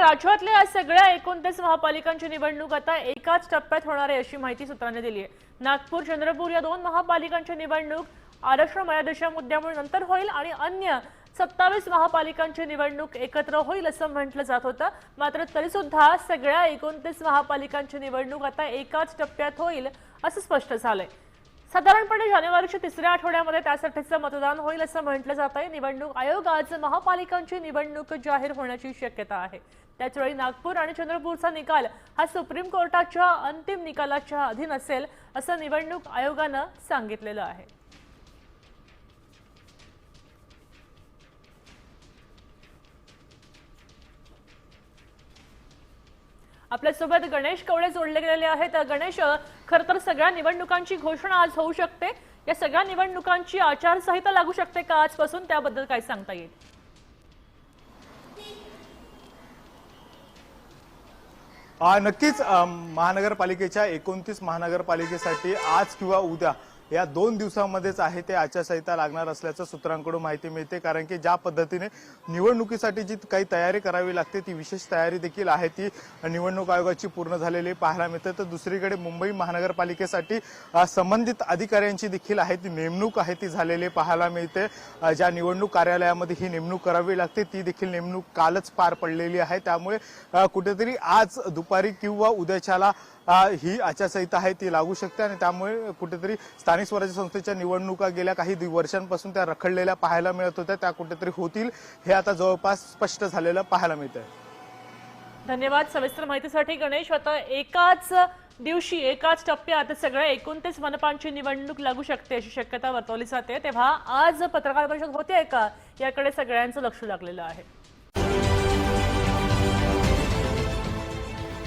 राज्यातल्या सगळ्या एकोणतीस महापालिकांची निवडणूक आता एकाच टप्प्यात होणार आहे अशी माहिती सूत्रांनी दिली आहे. नागपूर चंद्रपूर या दोन महापालिकांची निवडणूक आरक्षण मर्यादेच्या मुद्द्यामुळे नंतर होईल आणि अन्य सत्तावीस महापालिकांची निवडणूक एकत्र होईल असं म्हटलं जात होतं. मात्र तरी सुद्धा सगळ्या एकोणतीस महापालिकांची निवडणूक आता एकाच टप्प्यात होईल असं स्पष्ट झालंय. साधारणपणे जानेवारीच्या तिसऱ्या आठवड्यामध्ये त्यासाठीचं मतदान होईल असं म्हटलं जात आहे निवडणूक आयोग आज महापालिकांची निवडणूक जाहीर होण्याची शक्यता आहे. त्याचवेळी नागपूर आणि चंद्रपूरचा निकाल हा सुप्रीम कोर्टाच्या अंतिम निकालाच्या अधीन असेल असं निवडणूक आयोगानं सांगितलेलं आहे. आपल्यासोबत गणेश कवळे जोडले गेलेले आहेत. गणेश खर तर सगळ्या निवडणुकांची घोषणा आज होऊ शकते. या सगळ्या निवडणुकांची आचारसंहिता लागू शकते का आजपासून? त्याबद्दल काय सांगता येईल? नक्कीच महानगरपालिकेच्या एकोणतीस महानगरपालिकेसाठी आज किंवा उद्या या दोन दिवसामध्येच आहे ते आचारसंहिता लागणार असल्याचं सूत्रांकडून माहिती मिळते. कारण की ज्या पद्धतीने निवडणुकीसाठी जी काही तयारी करावी लागते ती विशेष तयारी देखील आहे. ती निवडणूक आयोगाची पूर्ण झालेली पाहायला मिळते. तर दुसरीकडे मुंबई महानगरपालिकेसाठी संबंधित अधिकाऱ्यांची देखील आहे ती नेमणूक आहे ती झालेली पाहायला मिळते. ज्या निवडणूक कार्यालयामध्ये ही नेमणूक करावी लागते ती देखील नेमणूक कालच पार पडलेली आहे. त्यामुळे कुठेतरी आज दुपारी किंवा उद्याच्याला ही आचारसंहिता आहे ती लागू शकते आणि त्यामुळे कुठेतरी स्थानिक स्वराज्य संस्थेच्या निवडणुका गेल्या काही वर्षांपासून त्या रखडलेल्या पाहायला मिळत होत्या त्या कुठेतरी होतील हे आता जवळपास स्पष्ट झालेलं पाहायला मिळतंय. धन्यवाद. सविस्तर माहितीसाठी गणेश आता एकाच दिवशी एकाच टप्प्यात सगळ्या एकोणतीस मनपांची निवडणूक लागू शकते अशी शक्यता वर्तवली जाते. तेव्हा आज पत्रकार परिषद होते का? याकडे सगळ्यांचं लक्ष लागलेलं आहे.